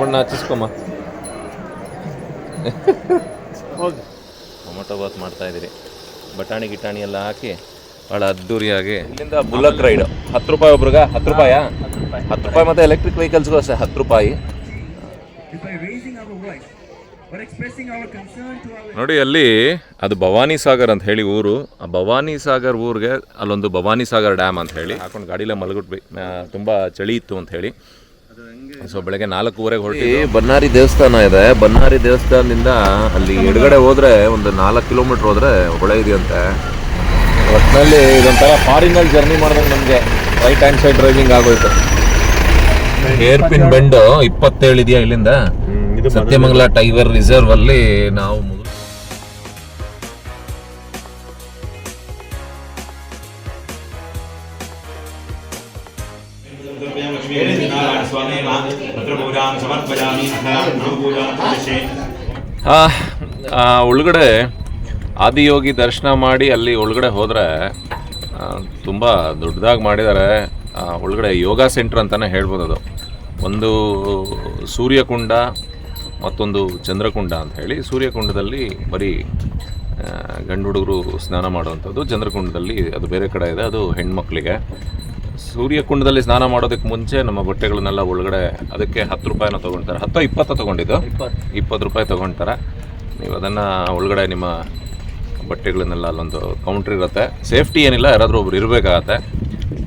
ಬಣ್ಣ ಹಚ್ಚಿಸ್ಕೊಮ್ಮ. ಟೊಮೊಟೊ ಬಾತ್ ಮಾಡ್ತಾ ಇದ್ದೀರಿ. ಬಟಾಣಿ ಗಿಟಾಣಿ ಎಲ್ಲ ಹಾಕಿ ಭಾಳ ಅದ್ದೂರಿಯಾಗಿ ಇಲ್ಲಿಂದ ಬುಲ್ಲಕ್ ರೈಡ್. ಹತ್ತು ರೂಪಾಯಿ ಒಬ್ರಿಗ ಹತ್ತು ರೂಪಾಯಾ? ಹತ್ತು ರೂಪಾಯಿ. ಮತ್ತೆ ಎಲೆಕ್ಟ್ರಿಕ್ ವೆಹಿಕಲ್ಸ್ಗೂ ಅಷ್ಟೇ ಹತ್ತು ರೂಪಾಯಿ. ನೋಡಿ ಅಲ್ಲಿ ಅದು ಭವಾನಿ ಸಾಗರ್ ಅಂತ ಹೇಳಿ ಊರು. ಆ ಭವಾನಿ ಸಾಗರ್ ಊರಿಗೆ ಅಲ್ಲೊಂದು ಭವಾನಿ ಸಾಗರ್ ಡ್ಯಾಮ್ ಅಂತ ಹೇಳಿ ಹಾಕೊಂಡು ಗಾಡಿಲೇ ಮಲಗಿಟ್ವಿ ತುಂಬ ಚಳಿ ಇತ್ತು ಅಂತ ಹೇಳಿ. ಸೊ ಬೆಳಗ್ಗೆ ನಾಲ್ಕೂವರೆಗೆ ಹೊರಟಿ ಬನ್ನಾರಿ ದೇವಸ್ಥಾನ ಇದೆ. ಬನ್ನಾರಿ ದೇವಸ್ಥಾನದಿಂದ ಅಲ್ಲಿ ಎಡಗಡೆ ಹೋದ್ರೆ ಒಂದು ನಾಲ್ಕು ಕಿಲೋಮೀಟರ್ ಹೋದ್ರೆ ಹೊಳೆ ಇದೆಯಂತೆ. ಒಟ್ಟಿನಲ್ಲಿ ಇದೊಂಥರ ಫಾರಿನಲ್ಲಿ ಜರ್ನಿ ಮಾಡಿದಾಗ ನಮಗೆ. ರೈಟ್ ಹ್ಯಾಂಡ್ ಸೈಡ್ ಡ್ರೈವಿಂಗ್ ಆಗೋಯ್ತು. ಏರ್ಪಿನ್ ಬೆಂಡು ಬೆಂಡ್ ಇಪ್ಪತ್ತೇಳು ಇದೆಯಾ ಇಲ್ಲಿಂದ? ಸತ್ಯಮಂಗಲ ಟೈಗರ್ ರಿಸರ್ವ್ ಅಲ್ಲಿ ನಾವು ಒಳಗಡೆ ಆದಿಯೋಗಿ ದರ್ಶನ ಮಾಡಿ ಅಲ್ಲಿ ಒಳಗಡೆ ಹೋದರೆ ತುಂಬ ದೊಡ್ಡದಾಗಿ ಮಾಡಿದ್ದಾರೆ. ಒಳಗಡೆ ಯೋಗ ಸೆಂಟ್ರ್ ಅಂತಲೇ ಹೇಳ್ಬೋದು ಅದು. ಒಂದು ಸೂರ್ಯಕುಂಡ ಮತ್ತೊಂದು ಚಂದ್ರಕುಂಡ ಅಂತ ಹೇಳಿ ಸೂರ್ಯಕುಂಡದಲ್ಲಿ ಬರೀ ಗಂಡು ಹುಡುಗರು ಸ್ನಾನ ಮಾಡುವಂಥದ್ದು. ಚಂದ್ರಕುಂಡದಲ್ಲಿ ಅದು ಬೇರೆ ಕಡೆ ಇದೆ ಅದು ಹೆಣ್ಮಕ್ಳಿಗೆ. ಸೂರ್ಯಕುಂಡದಲ್ಲಿ ಸ್ನಾನ ಮಾಡೋದಕ್ಕೆ ಮುಂಚೆ ನಮ್ಮ ಬಟ್ಟೆಗಳನ್ನೆಲ್ಲ ಒಳಗಡೆ ಅದಕ್ಕೆ ಹತ್ತು ರೂಪಾಯಿನ ತೊಗೊಳ್ತಾರೆ ಹತ್ತು ಇಪ್ಪತ್ತು ತೊಗೊಂಡಿದ್ದು? ಇಪ್ಪತ್ತು. ರೂಪಾಯಿ ತೊಗೊಳ್ತಾರೆ ನೀವು ಅದನ್ನು ಒಳಗಡೆ ನಿಮ್ಮ ಬಟ್ಟೆಗಳನ್ನೆಲ್ಲ ಅಲ್ಲೊಂದು ಕೌಂಟ್ರ್ ಇರುತ್ತೆ. ಸೇಫ್ಟಿ ಏನಿಲ್ಲ ಯಾರಾದರೂ ಒಬ್ರು ಇರಬೇಕಾಗತ್ತೆ.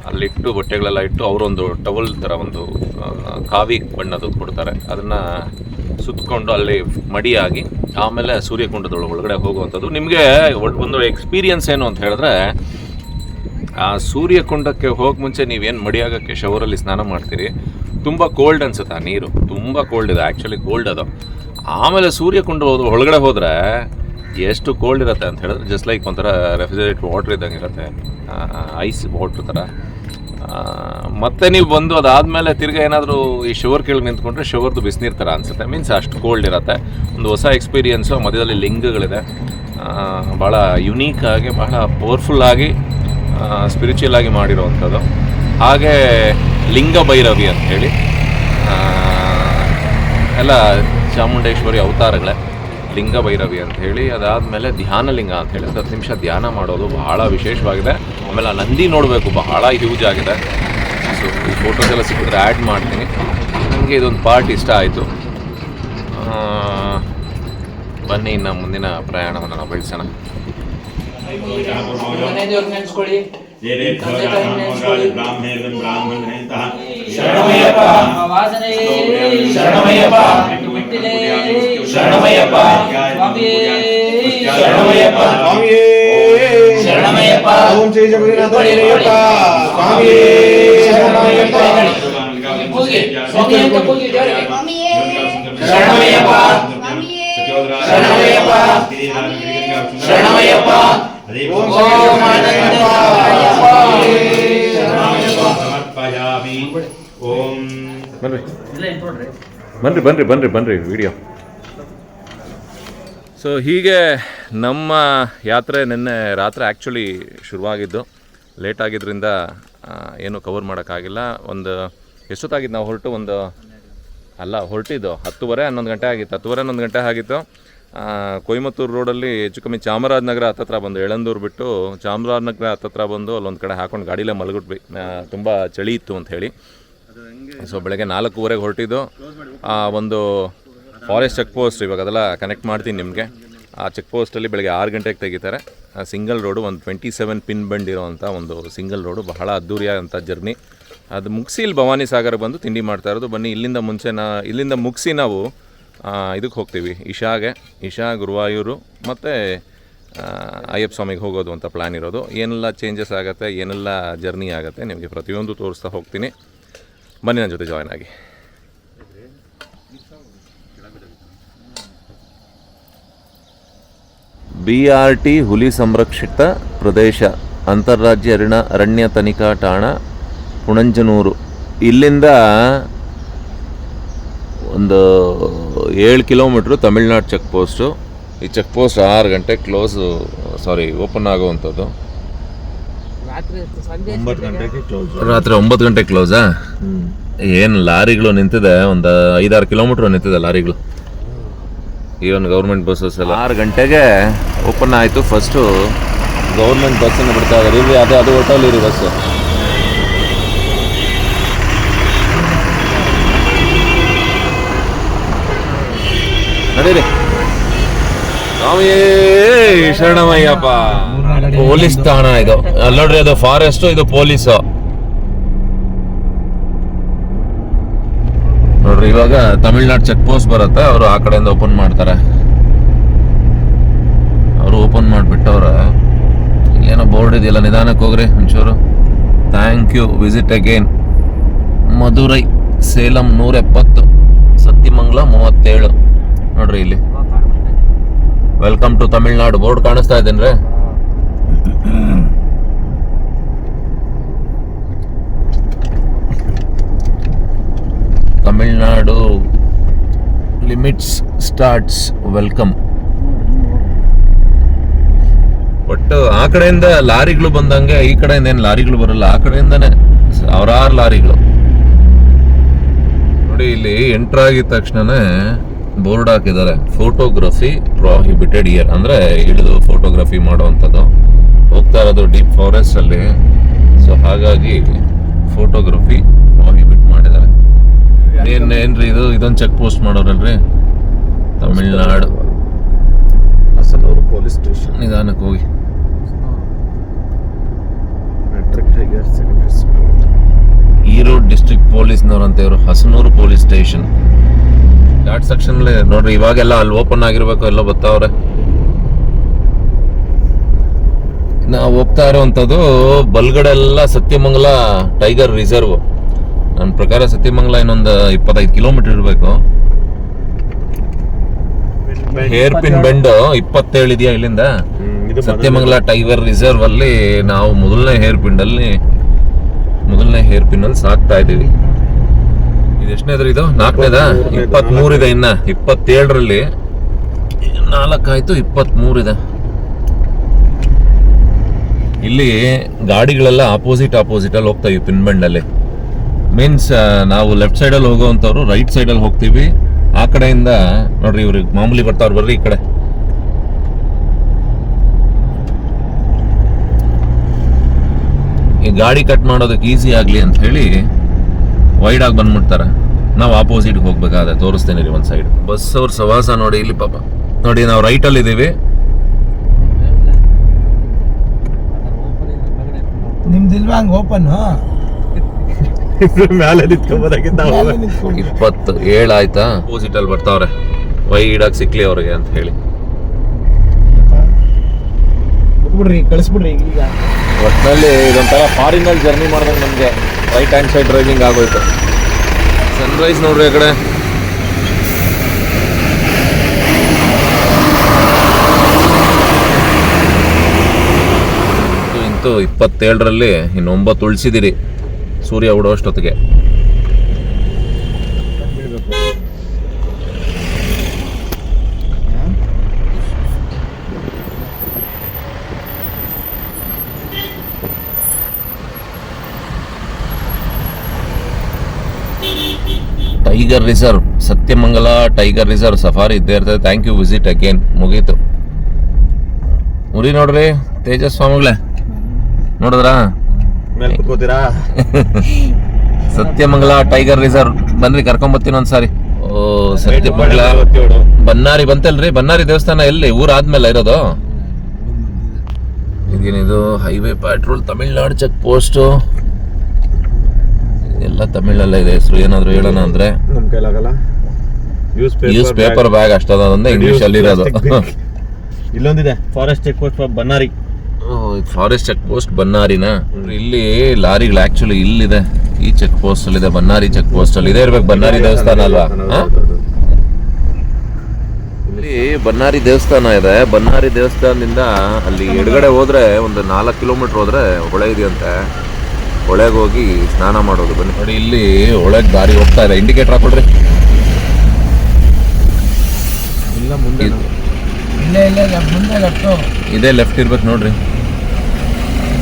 ಅಲ್ಲಿಟ್ಟು ಬಟ್ಟೆಗಳೆಲ್ಲ ಇಟ್ಟು ಅವರೊಂದು ಟವಲ್ ಥರ ಒಂದು ಕಾವಿ ಬಣ್ಣದ್ದು ಕೊಡ್ತಾರೆ. ಅದನ್ನು ಸುತ್ತಕೊಂಡು ಅಲ್ಲಿ ಮಡಿಯಾಗಿ ಆಮೇಲೆ ಸೂರ್ಯಕುಂಡದ ಒಳಗಡೆ ಹೋಗುವಂಥದ್ದು. ನಿಮಗೆ ಒಂದು ಎಕ್ಸ್ಪೀರಿಯನ್ಸ್ ಏನು ಅಂತ ಹೇಳಿದ್ರೆ, ಆ ಸೂರ್ಯಕುಂಡಕ್ಕೆ ಹೋಗಿ ಮುಂಚೆ ನೀವೇನು ಮಡಿಯಾಗಕ್ಕೆ ಶವರಲ್ಲಿ ಸ್ನಾನ ಮಾಡ್ತೀರಿ? ತುಂಬ ಕೋಲ್ಡ್ ಅನ್ಸುತ್ತೆ ಆ ನೀರು. ತುಂಬ ಕೋಲ್ಡ್ ಇದೆ. ಆ್ಯಕ್ಚುಲಿ ಕೋಲ್ಡ್ ಅದು. ಆಮೇಲೆ ಸೂರ್ಯಕುಂಡ ಒಳಗಡೆ ಹೋದರೆ ಎಷ್ಟು ಕೋಲ್ಡ್ ಇರುತ್ತೆ ಅಂತ ಹೇಳಿದ್ರೆ ಜಸ್ಟ್ ಲೈಕ್ ಒಂಥರ ರೆಫ್ರಿಜರೇಟ್ ವಾಟ್ರ್ ಇದ್ದಂಗೆ ಇರುತ್ತೆ. ಐಸ್ ವಾಟ್ರ್ ಥರ. ಮತ್ತೆ ನೀವು ಬಂದು ಅದಾದಮೇಲೆ ತಿರ್ಗಾ ಏನಾದರೂ ಈ ಶುಗರ್ ಕೇಳಿ ನಿಂತ್ಕೊಂಡ್ರೆ ಶುಗರ್ದು ಬಿಸಿನೀರು ಥರ ಅನಿಸುತ್ತೆ. ಮೀನ್ಸ್ ಅಷ್ಟು ಕೋಲ್ಡ್ ಇರುತ್ತೆ. ಒಂದು ಹೊಸ ಎಕ್ಸ್ಪೀರಿಯನ್ಸು ಮಧ್ಯದಲ್ಲಿ ಲಿಂಗಗಳಿದೆ. ಭಾಳ ಯುನೀಕ್ ಆಗಿ ಭಾಳ ಪವರ್ಫುಲ್ ಆಗಿ ಸ್ಪಿರಿಚುವಲ್ ಆಗಿ ಮಾಡಿರೋವಂಥದ್ದು. ಹಾಗೆ ಲಿಂಗ ಭೈರವಿ ಹೇಳಿ ಎಲ್ಲ ಚಾಮುಂಡೇಶ್ವರಿ ಅವತಾರಗಳೇ. ಲಿಂಗ ಭೈರವಿ ಅಂತ ಹೇಳಿ ಅದಾದಮೇಲೆ ಧ್ಯಾನ ಲಿಂಗ ಅಂತ ಹೇಳಿ ಹತ್ತು ನಿಮಿಷ ಧ್ಯಾನ ಮಾಡೋದು ಬಹಳ ವಿಶೇಷವಾಗಿದೆ. ಆಮೇಲೆ ಆ ನಂದಿ ನೋಡಬೇಕು ಬಹಳ ಹ್ಯೂಜ್ ಆಗಿದೆ. ಸೊ ಈ ಫೋಟೋಸ್ ಎಲ್ಲ ಸಿಕ್ಕಿದ್ರೆ ಆ್ಯಡ್ ಮಾಡ್ತೀನಿ. ನನಗೆ ಇದೊಂದು ಪಾರ್ಟ್ ಇಷ್ಟ ಆಯಿತು. ಬನ್ನಿ ಇನ್ನು ಮುಂದಿನ ಪ್ರಯಾಣವನ್ನು ನಾವು ಬೆಳೆಸೋಣ ಬ್ರಾಹ್ಮಣ ಶರಣಮಯ್ಯಪ್ಪ ವಾಸನೆ ಶರಣಮಯ್ಯಪ್ಪ ಮೆಟ್ಟಿಲೆ ಶರಣಮಯ್ಯಪ್ಪ ಸ್ವಾಮಿಯೇ ಶರಣಮಯ್ಯಪ್ಪ ಶರಣಮಯ್ಯಪ್ಪ ಓಂ ಶ್ರೀ ಜಗನ್ನಾಥಯ್ಯಪ್ಪ ಸ್ವಾಮಿಯೇ ಶರಣಮಯ್ಯಪ್ಪ ಕೂಗಿ ಸ್ವಾಮಿ ಅಂತ ಕೂಗಿ ದೇವರಿಗೆ ಶರಣಮಯ್ಯಪ್ಪ ಶರಣಮಯ್ಯಪ್ಪ ಶರಣಮಯ್ಯಪ್ಪ ಓಂ ಬನ್ರಿ ಬನ್ರಿ ಬನ್ರಿ ಬನ್ರಿ ವಿಡಿಯೋ ಸೊ ಹೀಗೆ ನಮ್ಮ ಯಾತ್ರೆ ನಿನ್ನೆ ರಾತ್ರಿ ಆ್ಯಕ್ಚುಲಿ ಶುರುವಾಗಿದ್ದು. ಲೇಟ್ ಆಗಿದ್ದರಿಂದ ಏನು ಕವರ್ ಮಾಡೋಕ್ಕಾಗಿಲ್ಲ. ಒಂದು ಎಷ್ಟೊತ್ತಾಗಿದ್ದು ನಾವು ಹೊರಟು? ಒಂದು, ಅಲ್ಲ, ಹೊರಟಿದ್ದು ಹತ್ತುವರೆ, ಹನ್ನೊಂದು ಗಂಟೆ ಆಗಿತ್ತು. ಹತ್ತುವರೆ, ಹನ್ನೊಂದು ಗಂಟೆ ಆಗಿತ್ತು. ಕೊಯಮತ್ತೂರು ರೋಡಲ್ಲಿ ಹೆಚ್ಚು ಕಮ್ಮಿ ಚಾಮರಾಜನಗರ ಹತ್ತತ್ರ ಬಂದು ಎಳಂದೂರು ಬಿಟ್ಟು ಚಾಮರಾಜನಗರ ಹತ್ತತ್ರ ಬಂದು ಅಲ್ಲೊಂದು ಕಡೆ ಹಾಕೊಂಡು ಗಾಡಿಲೇ ಮಲಗಿಟ್ವಿ. ತುಂಬ ಚಳಿ ಇತ್ತು ಅಂತ ಹೇಳಿ. ಸೊ ಬೆಳಗ್ಗೆ ನಾಲ್ಕೂವರೆಗೆ ಹೊರಟಿದ್ದು, ಆ, ಒಂದು ಫಾರೆಸ್ಟ್ ಚೆಕ್ ಪೋಸ್ಟ್ ಇವಾಗ ಅದೆಲ್ಲ ಕನೆಕ್ಟ್ ಮಾಡ್ತೀನಿ ನಿಮಗೆ. ಆ ಚೆಕ್ ಪೋಸ್ಟಲ್ಲಿ ಬೆಳಗ್ಗೆ ಆರು ಗಂಟೆಗೆ ತೆಗಿತಾರೆ. ಸಿಂಗಲ್ ರೋಡು ಒಂದು ಟ್ವೆಂಟಿ ಸೆವೆನ್ ಪಿನ್ ಬಂಡ್ ಇರೋವಂಥ ಒಂದು ಸಿಂಗಲ್ ರೋಡು ಬಹಳ ಅದ್ದೂರಿಯಾದಂಥ ಜರ್ನಿ ಅದು ಮುಗಿಸಿ ಇಲ್ಲಿ ಭವಾನಿ ಸಾಗರ ಬಂದು ತಿಂಡಿ ಮಾಡ್ತಾ ಇರೋದು. ಬನ್ನಿ, ಇಲ್ಲಿಂದ ಮುಂಚೆ ನಾ, ಇಲ್ಲಿಂದ ಮುಗಿಸಿ ನಾವು ಇದಕ್ಕೆ ಹೋಗ್ತೀವಿ. ಇಶಾಗೆ, ಇಶಾ, ಗುರುವಾಯೂರು, ಮತ್ತು ಅಯ್ಯಪ್ಪ ಸ್ವಾಮಿಗೆ ಹೋಗೋದು ಅಂತ ಪ್ಲ್ಯಾನ್ ಇರೋದು. ಏನೆಲ್ಲ ಚೇಂಜಸ್ ಆಗುತ್ತೆ, ಏನೆಲ್ಲ ಜರ್ನಿ ಆಗುತ್ತೆ ನಿಮಗೆ ಪ್ರತಿಯೊಂದು ತೋರಿಸ್ತಾ ಹೋಗ್ತೀನಿ. ಬನ್ನಿ ನನ್ನ ಜೊತೆ ಜಾಯ್ನ್ ಆಗಿ. ಬಿ ಆರ್ ಟಿ ಹುಲಿ ಸಂರಕ್ಷಿತ ಪ್ರದೇಶ ಅಂತಾರಾಜ್ಯ ಅರಣ್ಯ ಅರಣ್ಯ ತನಿಖಾ ಠಾಣ ಹುಣಂಜನೂರು ಇಲ್ಲಿಂದ ಒಂದು ಏಳು ಕಿಲೋಮೀಟ್ರು ತಮಿಳ್ನಾಡು ಚೆಕ್ ಪೋಸ್ಟು ಈ ಚೆಕ್ ಪೋಸ್ಟ್ ಆರು ಗಂಟೆ ಕ್ಲೋಸು ಸಾರಿ ಓಪನ್ ಆಗುವಂಥದ್ದು. ರಾತ್ರಿ ಒಂಬತ್ತು ಗಂಟೆಗೆ? ಕ್ಲೋಸಾ ಏನು ಲಾರಿಗಳು ನಿಂತಿದೆ? ಒಂದು ಐದಾರು ಕಿಲೋಮೀಟ್ರ್ ನಿಂತಿದೆ ಲಾರಿಗಳು. ಈವನ್ ಗೌರ್ಮೆಂಟ್ ಬಸ್ಸಸ್ ಎಲ್ಲ. ಆರು ಗಂಟೆಗೆ ಓಪನ್ ಆಯಿತು ಫಸ್ಟು ಗೌರ್ಮೆಂಟ್ ಬಸ್ಸನ್ನು ಬಿಡ್ತಾ ಇದ್ದಾರೆ. ಇಲ್ಲಿ ಅದೇ ಅದು ಹೋಟೆಲ್ ಇರಿ ಬಸ್ಸು ನಡೀರಿ. ಸ್ವಾಮಿಯೇ ಶರಣಮಯ್ಯಪ್ಪ. ಪೊಲೀಸ್ ತಾಣ ಇದು. ಅಲ್ಲಿ ಅದು ಫಾರೆಸ್ಟ್ ಇದು ಪೊಲೀಸ್. ನೋಡ್ರಿ, ಇವಾಗ ತಮಿಳ್ನಾಡು ಚೆಕ್ ಪೋಸ್ಟ್ ಬರುತ್ತೆ, ಅವರು ಆ ಕಡೆಯಿಂದ ಓಪನ್ ಮಾಡ್ತಾರೆ. ಅವರು ಓಪನ್ ಮಾಡಿಬಿಟ್ಟವ್ರೆ. ಏನೋ ಬೋರ್ಡ್ ಇದೆಯಲ್ಲ, ನಿಧಾನಕ್ಕೆ ಹೋಗ್ರಿ, ಒಂಚೂರು. Thank you visit again Madurai, Salem ನೂರ ಎಪ್ಪತ್ತು ಸತ್ತಿಮಂಗ್ಲ ಮೂವತ್ತೇಳು. ನೋಡ್ರಿ ಇಲ್ಲಿ. ವೆಲ್ಕಮ್ ಟು ತಮಿಳ್ನಾಡು ಬೋರ್ಡ್ ಕಾಣಿಸ್ತಾ ಇದ್ದೇನ್ರಿ ತಮಿಳ್ನಾಡು ಲಿಮಿಟ್ಸ್ ಸ್ಟಾರ್ಟ್ಸ್ ವೆಲ್ಕಮ್ ಒಟ್ಟು ಆ ಕಡೆಯಿಂದ ಲಾರಿಗಳು ಬಂದಂಗೆ, ಈ ಕಡೆಯಿಂದ ಏನು ಲಾರಿಗಳು ಬರಲ್ಲ. ಆ ಕಡೆಯಿಂದನೇ ಸಾವಿರಾರು ಲಾರಿಗಳು. ನೋಡಿ, ಇಲ್ಲಿ ಎಂಟರ್ ಆಗಿದ ತಕ್ಷಣನೇ ಬೋರ್ಡ್ ಹಾಕಿದ್ದಾರೆ. ಫೋಟೋಗ್ರಫಿ ಪ್ರಾಹಿಬಿಟೆಡ್ ಇಯರ್ ಅಂದ್ರೆ ಹಿಡಿದು ಫೋಟೋಗ್ರಫಿ ಮಾಡುವಂಥದ್ದು. ಹೋಗ್ತಾ ಇರೋದು ಡೀಪ್ ಫಾರೆಸ್ಟ್ ಅಲ್ಲಿ. ಸೊ ಹಾಗಾಗಿ ಫೋಟೋಗ್ರಫಿ ಪ್ರಾಹಿಬಿಟ್ ಮಾಡಿದ್ದಾರೆ. ಏನು ಏನ್ರಿ ಇದು? ಇದೊಂದು ಚೆಕ್ ಪೋಸ್ಟ್ ಮಾಡೋರಲ್ರಿ? ತಮಿಳ್ನಾಡು. ಹಾಸನೂರು ಪೊಲೀಸ್ ಸ್ಟೇಷನ್ ನಿಧಾನಕ್ಕೆ ಹೋಗಿ. ಈರೋಡ್ ಡಿಸ್ಟ್ರಿಕ್ಟ್ ಪೊಲೀಸ್ನವ್ರು ಅಂತ ಇವರು. Hasanur police station ghat section ನೋಡ್ರಿ ಇವಾಗೆಲ್ಲ ಅಲ್ಲಿ ಓಪನ್ ಆಗಿರ್ಬೇಕು ಎಲ್ಲ ಬರ್ತಾವ್ರೆ ನಾವು ಹೋಗ್ತಾ ಇರುವಂಥದ್ದು ಬಲ್ಗಡೆ ಎಲ್ಲ ಸತ್ಯಮಂಗಲ ಟೈಗರ್ ರಿಸರ್ವ್. ನನ್ನ ಪ್ರಕಾರ ಸತ್ಯಮಂಗಲ ಇನ್ನೊಂದು ಇಪ್ಪತ್ತೈದು ಕಿಲೋಮೀಟರ್ ಇರಬೇಕು. ಹೇರ್ ಪಿನ್ ಬೆಂಡ್ ಇಪ್ಪತ್ತೇಳು ಇದೆಯಾ ಇಲ್ಲಿಂದ? ಸತ್ಯಮಂಗಲ ಟೈಗರ್ ರಿಸರ್ವ್ ಅಲ್ಲಿ ನಾವು ಮೊದಲನೇ ಹೇರ್ ಪಿನ್ ಅಲ್ಲಿ ಮೊದಲನೇ ಹೇರ್ ಪಿನ್ ಅಲ್ಲಿ ಸಾಕ್ತಾ ಇದೀವಿ ಇದು ಎಷ್ಟನೇದ್ರಿ ಇದು? ನಾಲ್ಕನೇದ? ಇಪ್ಪತ್ತ್ ಇದೆ ಇನ್ನ. ಇಪ್ಪತ್ತೇಳರಲ್ಲಿ ನಾಲ್ಕಾಯ್ತು ಇಪ್ಪತ್ಮೂರಿದೆ. ಇದೆ ಇಲ್ಲಿ ಗಾಡಿಗಳೆಲ್ಲ ಆಪೋಸಿಟ್ ಆಪೋಸಿಟ್ ಅಲ್ಲಿ ಹೋಗ್ತಾ ಇವಿ ಪಿನ್ಬಂಡಲ್ಲಿ ಅಲ್ಲಿ. ಮೀನ್ಸ್ ನಾವು ಲೆಫ್ಟ್ ಸೈಡ್ ಅಲ್ಲಿ ಹೋಗುವಂತವ್ರು ರೈಟ್ ಸೈಡ್ ಅಲ್ಲಿ ಹೋಗ್ತೀವಿ. ಆ ಕಡೆಯಿಂದ ನೋಡ್ರಿ ಇವ್ರಿಗೆ ಮಾಮೂಲಿ ಬರ್ತಾವ್ರು ಬರ್ರಿ ಈ ಕಡೆ. ಈ ಗಾಡಿ ಕಟ್ ಮಾಡೋದಕ್ಕೆ ಈಸಿ ಆಗಲಿ ಅಂತ ಹೇಳಿ ವೈಡ್ ಆಗಿ ಬಂದ್ಬಿಡ್ತಾರೆ. ನಾವು ಆಪೋಸಿಟ್ ಹೋಗ್ಬೇಕಾದ್ರೆ ತೋರಿಸ್ತೇನೆ ರೀ ಒಂದು ಸೈಡ್ ಬಸ್ ಅವ್ರ ಸವಾಸ ನೋಡಿ ಇಲ್ಲಿ ಪಾಪ. ನೋಡಿ ನಾವು ರೈಟಲ್ಲಿ ಇದ್ದೀವಿ ಇದೀವಿ. ನಿಮ್ದಿಲ್ವಾ ಹಂಗ ಓಪನ್ ಮೇಲೆ ನಿಂತ್ಕೊಬೋದಾಗಿತ್ತು ಇಪ್ಪತ್ತು ಏಳು ಆಯ್ತಾ? ಆಪೋಸಿಟ್ ಅಲ್ಲಿ ಬರ್ತಾವ್ರೆ. ವೈಡಾಗಿ ಆಗಿ ಸಿಕ್ಲಿ ಅವ್ರಿಗೆ ಅಂತ ಹೇಳಿ. ಬಿಡ್ರಿ ಕಳಿಸ್ಬಿಡ್ರಿ ಈಗ. ಒಟ್ಟಿನಲ್ಲಿ ಇದೊಂಥರ ಫಾರಿನಲ್ಲಿ ಜರ್ನಿ ಮಾಡಿದಂಗೆ ನಮಗೆ ರೈಟ್ ಹ್ಯಾಂಡ್ ಸೈಡ್ ಡ್ರೈವಿಂಗ್ ಆಗೋಯ್ತು. ಸನ್ರೈಸ್ ನೋಡ್ರಿ ಆ ಕಡೆ. ಇಂತು ಇಪ್ಪತ್ತೇಳರಲ್ಲಿ ಇನ್ನೊಂಬತ್ತು ಉಳಿಸಿದಿರಿ ಸೂರ್ಯ ಉಡೋಷ್ಟೊತ್ತಿಗೆ tiger reserve Sathyamangala tiger reserve safari ಇದ್ದೇ ಇರ್ತದೆ. ಥ್ಯಾಂಕ್ ಯು ವಿಸಿಟ್ ಅಗೇನ್ ಮುಗೀತು. ಉರಿ ನೋಡ್ರಿ ತೇಜಸ್ವಾಮಿಗಳೇ. ನೋಡಿದ್ರಾ? ಕುತ್ಕೋತೀರಾ? ಸತ್ಯಮಂಗಲ ಟೈಗರ್ ರಿಸರ್ವ್ ಬನ್ರಿ ಕರ್ಕೊಂಬತ್ತೀನಿ ಒಂದ್ಸಾರಿ. ಓ ಸತ್ಯಮಂಗಲ. ಬನ್ನಾರಿ ಬಂತಲ್ರಿ? ಬನ್ನಾರಿ ದೇವಸ್ಥಾನ ಎಲ್ಲಿ? ಊರಾದ್ಮೇಲೆ ಇರೋದು? ಇದೇನಿದು? Highway patrol Tamil Nadu check post ಎಲ್ಲ ತಮಿಳಲ್ಲೇ ಇದೆ ಹೆಸರು. ಏನಾದ್ರು ಹೇಳೋಣ ಅಂದ್ರೆ ನಮ್ ಕೈಲಾಗಲ್ಲ. ಯೂಸ್ ನ್ಯೂಸ್ ಪೇಪರ್ ಬ್ಯಾಗ್ ಅಷ್ಟದ ಇಂಗ್ಲಿಷ್ ಅಲ್ಲಿ ಇರೋದು. ಇಲ್ಲೊಂದಿದೆ forest check post Bannari forest check post ಬನ್ನಾರಿನ ಇಲ್ಲಿ ಲಾರಿಗಳು ಆಕ್ಚುಲಿ ಇಲ್ಲಿದೆ. ಈ ಚೆಕ್ ಪೋಸ್ಟ್ ಅಲ್ಲಿ ಇದೆ ಬನ್ನಾರಿ ಚೆಕ್ ಪೋಸ್ಟ್ ಅಲ್ಲಿ. ಇದೇ ಇರ್ಬೇಕು ಬನ್ನಾರಿ ದೇವಸ್ಥಾನ ಅಲ್ವಾ? ಇಲ್ಲಿ ಬನ್ನಾರಿ ದೇವಸ್ಥಾನ ಇದೆ. ಬನ್ನಾರಿ ದೇವಸ್ಥಾನದಿಂದ ಅಲ್ಲಿ ಎಡಗಡೆ ಹೋದ್ರೆ ಒಂದು ನಾಲ್ಕು ಕಿಲೋಮೀಟರ್ ಹೋದ್ರೆ ಹೊಳೆ ಇದೆಯಂತೆ. ಹೊಳೆಗೆ ಹೋಗಿ ಸ್ನಾನ ಮಾಡೋದು ಬನ್ನಿ. ನೋಡಿ ಇಲ್ಲಿ ಒಳಗೆ ದಾರಿ ಹೋಗ್ತಾ ಇದೆ. ಇಂಡಿಕೇಟರ್ ಹಾಕೊಡ್ರಿ ಇಲ್ಲ ಮುಂದೆ ಇದು- ಇಲ್ಲೇ ಇಲ್ಲೇ left- ಮುಂದೆ ಲೆಫ್ಟು ಇದೇ ಲೆಫ್ಟ್ ಇರ್ಬೇಕು ನೋಡ್ರಿ.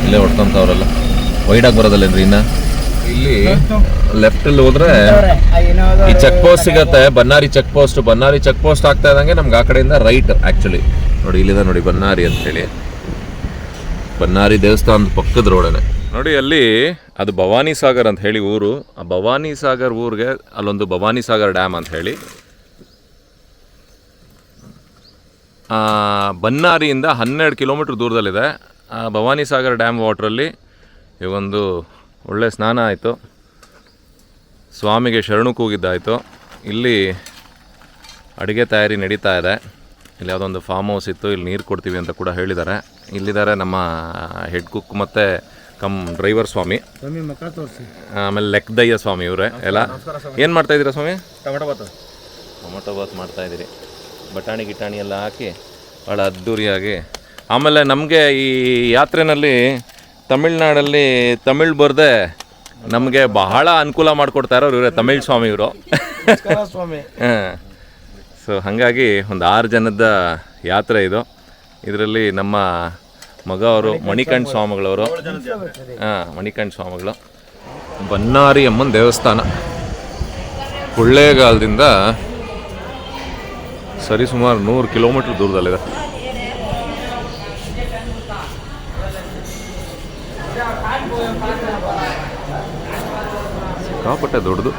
ಇಲ್ಲೇ ಹೊಡ್ಕೊಂತವ್ರಲ್ಲ. ವೈಡಾಗಿ ಬರೋದಲ್ಲೇನ್ರಿ ಇನ್ನ? ಇಲ್ಲಿ ಲೆಫ್ಟಲ್ಲಿ ಹೋದ್ರೆ ಈ ಚೆಕ್ ಪೋಸ್ಟ್ ಸಿಗತ್ತೆ. Bannari check post Bannari check post ಆಗ್ತಾ ಇದ್ದಂಗೆ ನಮ್ಗೆ ಆ ಕಡೆಯಿಂದ ರೈಟ್ ಆಕ್ಚುಲಿ ನೋಡಿ ಇಲ್ಲಿದೆ ನೋಡಿ ಬನ್ನಾರಿ ಅಂತ ಹೇಳಿ ಬನ್ನಾರಿ ದೇವಸ್ಥಾನದ ಪಕ್ಕದ ರೋಡನೆ ನೋಡಿ, ಅಲ್ಲಿ ಅದು ಭವಾನಿ ಸಾಗರ್ ಅಂತ ಹೇಳಿ ಊರು. ಆ ಭವಾನಿ ಸಾಗರ್ ಊರಿಗೆ ಅಲ್ಲೊಂದು ಭವಾನಿ ಸಾಗರ್ ಡ್ಯಾಮ್ ಅಂತ ಹೇಳಿ. ಬನ್ನಾರಿಯಿಂದ ಹನ್ನೆರಡು ಕಿಲೋಮೀಟ್ರ್ ದೂರದಲ್ಲಿದೆ. ಆ ಭವಾನಿ ಸಾಗರ್ ಡ್ಯಾಮ್ ವಾಟ್ರಲ್ಲಿ ಇವೊಂದು ಒಳ್ಳೆ ಸ್ನಾನ ಆಯಿತು. ಸ್ವಾಮಿಗೆ ಶರಣು ಕೂಗಿದ್ದಾಯಿತು. ಇಲ್ಲಿ ಅಡುಗೆ ತಯಾರಿ ನಡೀತಾ ಇದೆ. ಇಲ್ಲಿ ಯಾವುದೋ ಒಂದು ಫಾರ್ಮ್ ಹೌಸ್ ಇತ್ತು, ಇಲ್ಲಿ ನೀರು ಕೊಡ್ತೀವಿ ಅಂತ ಕೂಡ ಹೇಳಿದ್ದಾರೆ. ಇಲ್ಲಿದ್ದಾರೆ ನಮ್ಮ ಹೆಡ್ ಕುಕ್ ಮತ್ತು ಕಮ್ ಡ್ರೈವರ್ ಸ್ವಾಮಿ. ಸ್ವಾಮಿ ಮಕ್ಕ ತೋರಿಸಿ. ಆಮೇಲೆ ಲೆಕ್ಕದಯ್ಯ ಸ್ವಾಮಿ ಇವರೇ. ಎಲ್ಲ ಏನು ಮಾಡ್ತಾ ಇದ್ದೀರಾ ಸ್ವಾಮಿ? ಟೊಮೆಟೊ ಬಾತ್. ಟೊಮೊಟೊ ಬಾತ್ ಮಾಡ್ತಾ ಇದ್ದೀರಿ. ಬಟಾಣಿ ಗಿಟಾಣಿ ಎಲ್ಲ ಹಾಕಿ ಭಾಳ ಅದ್ಧೂರಿಯಾಗಿ ಆಮೇಲೆ ನಮಗೆ ಈ ಯಾತ್ರೆನಲ್ಲಿ ತಮಿಳ್ನಾಡಲ್ಲಿ ತಮಿಳ್ ಬರದೆ ನಮಗೆ ಬಹಳ ಅನುಕೂಲ ಮಾಡಿಕೊಡ್ತಾ ಇರೋರು ಇವರೇ ತಮಿಳ್ ಸ್ವಾಮಿ ಇವರು. ಸ್ವಾಮಿ. ಸೊ ಹಾಗಾಗಿ ಒಂದು ಆರು ಜನದ ಯಾತ್ರೆ ಇದು. ಇದರಲ್ಲಿ ನಮ್ಮ ಮಗ ಅವರು ಮಣಿಕಂಠ ಸ್ವಾಮಿಗಳವರು. ಹಾ ಮಣಿಕಂಠ ಸ್ವಾಮಿಗಳು. ಬನ್ನಾರಿ ಅಮ್ಮನ ದೇವಸ್ಥಾನ. ಕೊಳ್ಳೇಗಾಲದಿಂದ ಸರಿ ಸುಮಾರು ನೂರು ಕಿಲೋಮೀಟರ್ ದೂರದಲ್ಲಿದೆ. ಸಿಕ್ಕಾಪಟ್ಟೆ ದೊಡ್ಡದು.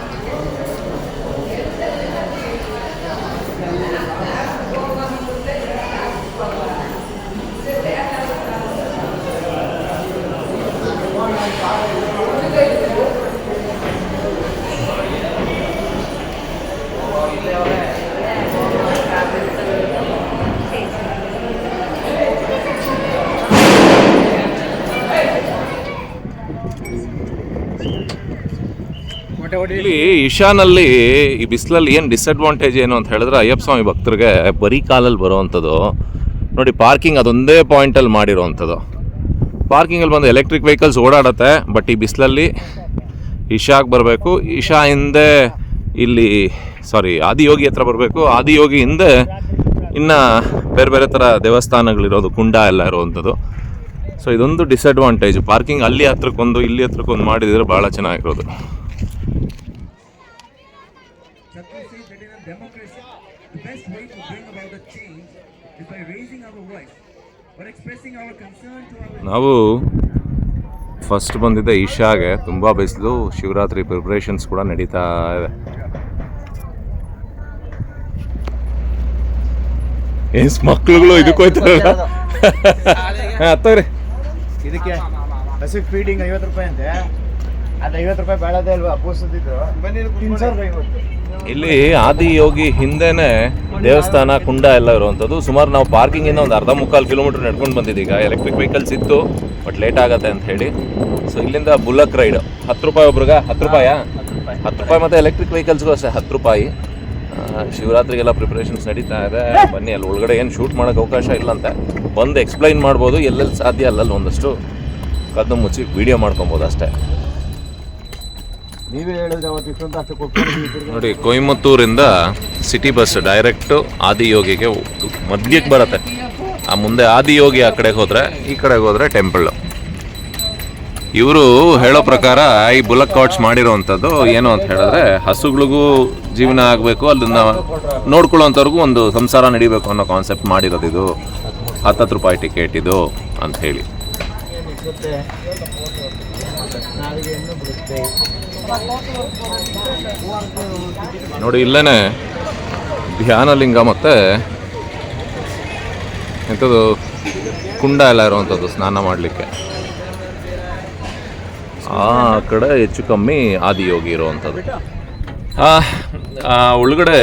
ಇಲ್ಲಿ ಇಶಾನಲ್ಲಿ ಈ ಬಿಸಿಲಲ್ಲಿ ಏನು ಡಿಸ್ಅಡ್ವಾಂಟೇಜ್ ಏನು ಅಂತ ಹೇಳಿದ್ರೆ ಅಯ್ಯಪ್ಪ ಸ್ವಾಮಿ ಭಕ್ತರಿಗೆ ಬರೀ ಕಾಲಲ್ಲಿ ಬರುವಂಥದ್ದು. ನೋಡಿ ಪಾರ್ಕಿಂಗ್ ಅದೊಂದೇ ಪಾಯಿಂಟಲ್ಲಿ ಮಾಡಿರೋವಂಥದ್ದು. ಪಾರ್ಕಿಂಗಲ್ಲಿ ಬಂದು ಎಲೆಕ್ಟ್ರಿಕ್ ವೆಹಿಕಲ್ಸ್ ಓಡಾಡುತ್ತೆ ಬಟ್ ಈ ಬಿಸಿಲಲ್ಲಿ ಇಶಾಗೆ ಬರಬೇಕು. ಇಶಾ ಹಿಂದೆ ಇಲ್ಲಿ ಸಾರಿ ಆದಿಯೋಗಿ ಹತ್ರ ಬರಬೇಕು. ಆದಿಯೋಗಿ ಹಿಂದೆ ಇನ್ನು ಬೇರೆ ಬೇರೆ ಥರ ದೇವಸ್ಥಾನಗಳಿರೋದು, ಕುಂಡ ಎಲ್ಲ ಇರುವಂಥದ್ದು. ಸೊ ಇದೊಂದು ಡಿಸ್ಅಡ್ವಾಂಟೇಜ್ ಪಾರ್ಕಿಂಗ್ ಅಲ್ಲಿ ಹತ್ರಕ್ಕೊಂದು, ಇಲ್ಲಿ ಹತ್ರಕ್ಕೊಂದು ಮಾಡಿದರೆ ಭಾಳ ಚೆನ್ನಾಗಿರೋದು. ನಾವು ಫಸ್ಟ್ ಬಂದಿದ್ದ ಈಶಾಗೆ ತುಂಬ ಬಿಸಿಲು ಶಿವರಾತ್ರಿ ಪ್ರಿಪ್ರೇಷನ್ಸ್ ಕೂಡ ನಡೀತಾ ಇದೆ. ಏನ್ಸ್ ಮಕ್ಳುಗಳು ಇದಕ್ಕೆ ಹೋಯ್ತಾರಲ್ಲ? ಹಾಂ ಹತ್ತವ್ರಿ ಇದಕ್ಕೆ ಹಸಿಗೆ ಫೀಡಿಂಗ್ ಐವತ್ತು ರೂಪಾಯಿ ಅಂತೆ. ಅದು ಐವತ್ತು ರೂಪಾಯಿ ಬೇಡದೇ ಅಲ್ವಾ? ಪೋಸದಿದ್ದು ಬನ್ನಿ ಇಲ್ಲಿ ಆದಿಯೋಗಿ ಹಿಂದೆನೆ ದೇವಸ್ಥಾನ, ಕುಂಡ ಎಲ್ಲ ಇರುವಂಥದ್ದು. ಸುಮಾರು ನಾವು ಪಾರ್ಕಿಂಗಿಂದ ಒಂದು ಅರ್ಧ ಮುಕ್ಕಾಲು ಕಿಲೋಮೀಟರ್ ನಡ್ಕೊಂಡು ಬಂದಿದ್ದೀಗ. ಎಲೆಕ್ಟ್ರಿಕ್ ವೆಹಿಕಲ್ಸ್ ಇತ್ತು ಬಟ್ ಲೇಟ್ ಆಗತ್ತೆ ಅಂತ ಹೇಳಿ. ಸೊ ಇಲ್ಲಿಂದ ಬುಲ್ಲಕ್ ರೈಡ್ ಹತ್ತು ರೂಪಾಯಿ ಒಬ್ರಿಗ? ಹತ್ತು ರೂಪಾಯಾ? ಹತ್ತು ರೂಪಾಯಿ ಮತ್ತು ಎಲೆಕ್ಟ್ರಿಕ್ ವೆಹಿಕಲ್ಸ್ಗೂ ಅಷ್ಟೇ, ಹತ್ತು ರೂಪಾಯಿ. ಶಿವರಾತ್ರಿಗೆಲ್ಲ ಪ್ರಿಪ್ರೇಷನ್ಸ್ ನಡೀತಾ ಇದೆ. ಬನ್ನಿ, ಅಲ್ಲಿ ಒಳಗಡೆ ಏನು ಶೂಟ್ ಮಾಡೋಕ್ಕೆ ಅವಕಾಶ ಇಲ್ಲಂತೆ. ಬಂದು ಎಕ್ಸ್ಪ್ಲೈನ್ ಮಾಡ್ಬೋದು, ಎಲ್ಲೆಲ್ಲಿ ಸಾಧ್ಯ ಅಲ್ಲಲ್ಲಿ ಒಂದಷ್ಟು ಕದ್ದು ಮುಚ್ಚಿ ವಿಡಿಯೋ ಮಾಡ್ಕೊಬೋದು ಅಷ್ಟೇ. ನೀವೇ ಹೇಳಿದ್ರೆ ಅವತ್ತು ಇಷ್ಟೊಂದು ಅಷ್ಟು ಕೊಟ್ಟು ನೋಡಿ ಕೊಯಮತ್ತೂರಿಂದ ಸಿಟಿ ಬಸ್ ಡೈರೆಕ್ಟು ಆದಿಯೋಗಿಗೆ ಮಧ್ಯಕ್ಕೆ ಬರುತ್ತೆ. ಆ ಮುಂದೆ ಆದಿಯೋಗಿ ಆ ಕಡೆಗೆ ಹೋದರೆ ಈ ಕಡೆಗೆ ಹೋದರೆ ಟೆಂಪಲ್ ಇವರು ಹೇಳೋ ಪ್ರಕಾರ ಈ ಬುಲಕ್ ಕಾರ್ಟ್ಸ್ ಮಾಡಿರೋವಂಥದ್ದು ಏನು ಅಂತ ಹೇಳಿದ್ರೆ ಹಸುಗಳಿಗೂ ಜೀವನ ಆಗಬೇಕು ಅದನ್ನ ನೋಡ್ಕೊಳ್ಳೋಂಥವ್ರಿಗೂ ಒಂದು ಸಂಸಾರ ನಡಿಬೇಕು ಅನ್ನೋ ಕಾನ್ಸೆಪ್ಟ್ ಮಾಡಿರೋದು ಇದು. ಹತ್ತತ್ತು ರೂಪಾಯಿ ಟಿಕೆಟ್ ಇದು ಅಂತ ಹೇಳಿ. ನೋಡಿ ಇಲ್ಲೇ ಧ್ಯಾನಲಿಂಗ ಮತ್ತೆ ಎಂಥದ್ದು ಕುಂಡ ಎಲ್ಲ ಇರುವಂಥದ್ದು ಸ್ನಾನ ಮಾಡಲಿಕ್ಕೆ. ಆ ಕಡೆ ಹೆಚ್ಚು ಕಮ್ಮಿ ಆದಿಯೋಗಿ ಇರುವಂಥದ್ದು. ಒಳಗಡೆ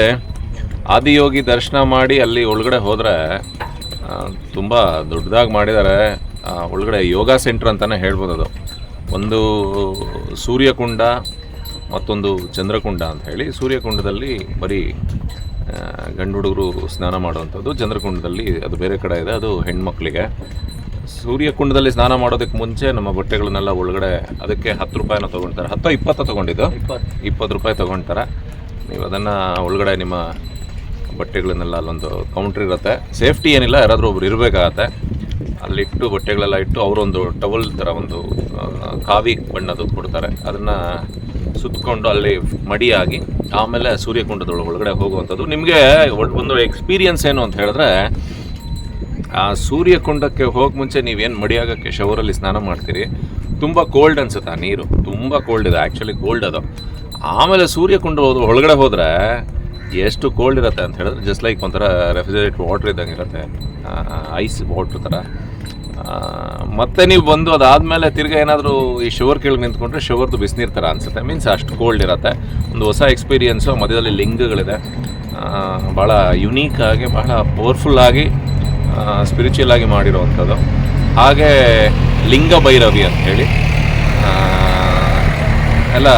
ಆದಿಯೋಗಿ ದರ್ಶನ ಮಾಡಿ ಅಲ್ಲಿ ಒಳಗಡೆ ಹೋದರೆ ತುಂಬ ದೊಡ್ಡದಾಗಿ ಮಾಡಿದ್ದಾರೆ. ಒಳಗಡೆ ಯೋಗ ಸೆಂಟ್ರ್ ಅಂತಲೇ ಹೇಳ್ಬೋದು ಅದು. ಒಂದು ಸೂರ್ಯಕುಂಡ ಮತ್ತೊಂದು ಚಂದ್ರಕುಂಡ ಅಂತ ಹೇಳಿ ಸೂರ್ಯಕುಂಡದಲ್ಲಿ ಬರೀ ಗಂಡು ಹುಡುಗರು ಸ್ನಾನ ಮಾಡುವಂಥದ್ದು. ಚಂದ್ರಕುಂಡದಲ್ಲಿ ಅದು ಬೇರೆ ಕಡೆ ಇದೆ ಅದು ಹೆಣ್ಮಕ್ಳಿಗೆ. ಸೂರ್ಯಕುಂಡದಲ್ಲಿ ಸ್ನಾನ ಮಾಡೋದಕ್ಕೆ ಮುಂಚೆ ನಮ್ಮ ಬಟ್ಟೆಗಳನ್ನೆಲ್ಲ ಒಳಗಡೆ ಅದಕ್ಕೆ ಹತ್ತು ರೂಪಾಯಿನ ತೊಗೊಳ್ತಾರೆ ಹತ್ತು ಇಪ್ಪತ್ತು ತೊಗೊಂಡಿದ್ದು? ಇಪ್ಪತ್ತು. ರೂಪಾಯಿ ತೊಗೊಳ್ತಾರೆ ನೀವು ಅದನ್ನು ಒಳಗಡೆ ನಿಮ್ಮ ಬಟ್ಟೆಗಳನ್ನೆಲ್ಲ ಅಲ್ಲೊಂದು ಕೌಂಟ್ರ್ ಇರುತ್ತೆ. ಸೇಫ್ಟಿ ಏನಿಲ್ಲ ಯಾರಾದರೂ ಒಬ್ರು ಇರಬೇಕಾಗತ್ತೆ. ಅಲ್ಲಿಟ್ಟು ಬಟ್ಟೆಗಳೆಲ್ಲ ಇಟ್ಟು ಅವರೊಂದು ಟವಲ್ ಥರ ಒಂದು ಕಾವಿ ಬಣ್ಣದ್ದು ಕೊಡ್ತಾರೆ. ಅದನ್ನು ಸುತ್ತಕೊಂಡು ಅಲ್ಲಿ ಮಡಿಯಾಗಿ ಆಮೇಲೆ ಸೂರ್ಯಕುಂಡದ ಒಳಗಡೆ ಹೋಗುವಂಥದ್ದು. ನಿಮಗೆ ಒಂದು ಎಕ್ಸ್ಪೀರಿಯನ್ಸ್ ಏನು ಅಂತ ಹೇಳಿದ್ರೆ, ಆ ಸೂರ್ಯಕುಂಡಕ್ಕೆ ಹೋಗಿ ಮುಂಚೆ ನೀವೇನು ಮಡಿಯಾಗಕ್ಕೆ ಶವರಲ್ಲಿ ಸ್ನಾನ ಮಾಡ್ತೀರಿ? ತುಂಬ ಕೋಲ್ಡ್ ಅನ್ಸುತ್ತೆ ಆ ನೀರು. ತುಂಬ ಕೋಲ್ಡ್ ಇದೆ. ಆ್ಯಕ್ಚುಲಿ ಕೋಲ್ಡ್ ಅದು. ಆಮೇಲೆ ಸೂರ್ಯಕುಂಡ ಒಳಗಡೆ ಹೋದರೆ ಎಷ್ಟು ಕೋಲ್ಡ್ ಇರುತ್ತೆ ಅಂತ ಹೇಳಿದ್ರೆ ಜಸ್ಟ್ ಲೈಕ್ ಒಂಥರ ರೆಫ್ರಿಜರೇಟ್ ವಾಟ್ರ್ ಇದ್ದಂಗೆ ಇರುತ್ತೆ. ಐಸ್ ವಾಟ್ರ್ ಥರ ಮತ್ತೆ ನೀವು ಬಂದು ಅದಾದಮೇಲೆ ತಿರ್ಗ ಏನಾದರೂ ಈ ಶವರ್ ಕೆಳಗೆ ನಿಂತ್ಕೊಂಡ್ರೆ ಶುಗರ್ದು ಬಿಸಿನೀರು ಥರ ಅನಿಸುತ್ತೆ. ಮೀನ್ಸ್ ಅಷ್ಟು ಕೋಲ್ಡ್ ಇರುತ್ತೆ. ಒಂದು ಹೊಸ ಎಕ್ಸ್ಪೀರಿಯೆನ್ಸು ಮಧ್ಯದಲ್ಲಿ ಲಿಂಗಗಳಿದೆ. ಭಾಳ ಯುನೀಕ್ ಆಗಿ ಬಹಳ ಪವರ್ಫುಲ್ ಆಗಿ ಸ್ಪಿರಿಚುವಲ್ ಆಗಿ ಮಾಡಿರುವಂಥದ್ದು. ಹಾಗೆ ಲಿಂಗ ಭೈರವಿ ಆ, ಎಲ್ಲ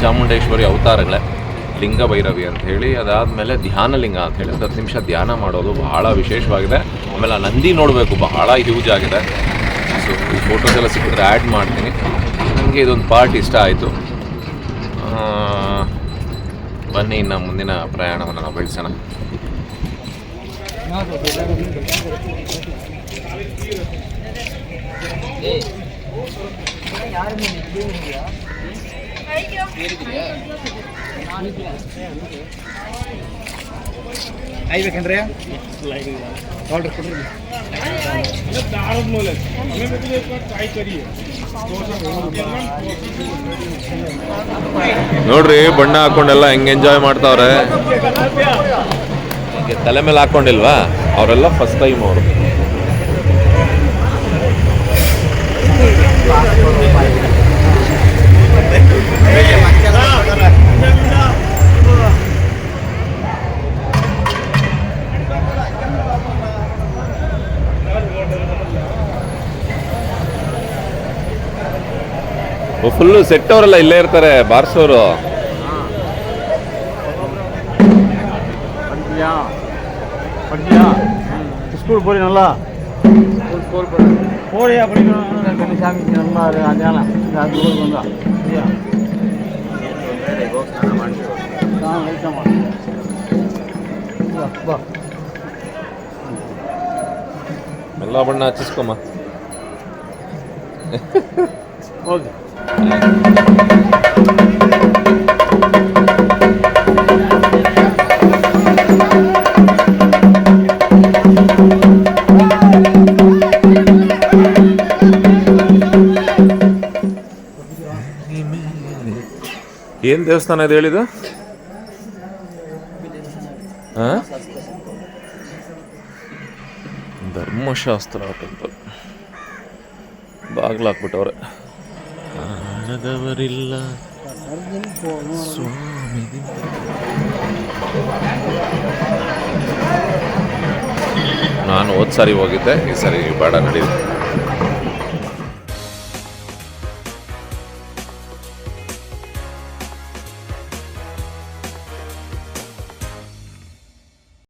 ಚಾಮುಂಡೇಶ್ವರಿ ಅವತಾರಗಳೇ. ಲಿಂಗ ಭೈರವಿ ಅಂತ ಹೇಳಿ ಅದಾದಮೇಲೆ ಧ್ಯಾನ ಲಿಂಗ ಅಂತ ಹೇಳಿ ಹತ್ತು ನಿಮಿಷ ಧ್ಯಾನ ಮಾಡೋದು ಬಹಳ ವಿಶೇಷವಾಗಿದೆ. ಆಮೇಲೆ ಆ ನಂದಿ ನೋಡಬೇಕು ಬಹಳ ಹ್ಯೂಜ್ ಆಗಿದೆ. ಸೊ ಈ ಫೋಟೋಸ್ ಎಲ್ಲ ಸಿಕ್ಕಿದ್ರೆ ಆ್ಯಡ್ ಮಾಡ್ತೀನಿ. ನನಗೆ ಇದೊಂದು ಪಾರ್ಟ್ ಇಷ್ಟ ಆಯಿತು. ಬನ್ನಿ ಇನ್ನು ಮುಂದಿನ ಪ್ರಯಾಣವನ್ನು ನಾವು ಬೆಳೆಸೋಣ. ಆಯ್ಬೇಕಂದ್ರೆ ಆರ್ಡರ್ ಕೊಡ್ರಿ. ನೋಡ್ರಿ, ಬಣ್ಣ ಹಾಕೊಂಡೆಲ್ಲ ಹೆಂಗೆ ಎಂಜಾಯ್ ಮಾಡ್ತಾವ್ರೆ? ತಲೆ ಮೇಲೆ ಹಾಕೊಂಡಿಲ್ವಾ? ಅವರೆಲ್ಲ ಫಸ್ಟ್ ಟೈಮ್ ಅವರು. ಫುಲ್ಲು ಸೆಟ್ ಅವರೆಲ್ಲ ಇಲ್ಲೇ ಇರ್ತಾರೆ ಬಾರ್ಸೋರು ஸ்கூல் போறீங்க நல்லா போறியா படிக்கணும் கன்னிசாமிக்கு நல்லா அஞ்சாலாம் அது ஊருக்கு வந்தா சரியா ஆ லைட்டாமா ಬಾ ಎಲ್ಲ ಬಣ್ಣ ಹಚ್ಚಿಸ್ಕೊಮ್ಮ ಓಕೆ ಏನು ದೇವಸ್ಥಾನ ಇದು ಹೇಳಿದ ಧರ್ಮಶಾಸ್ತ್ರ ಟೆಂಪಲ್ ಬಾಗ್ಲು ಹಾಕ್ಬಿಟ್ಟವ್ರೆ ಕಾಣದವರಿಲ್ಲ ಸ್ವಾಮಿ ನಾನು ಹೋದ್ ಸಾರಿ ಹೋಗಿದ್ದೆ ಈ ಸಾರಿ ಬೇಡ ನಡೀಲಿ.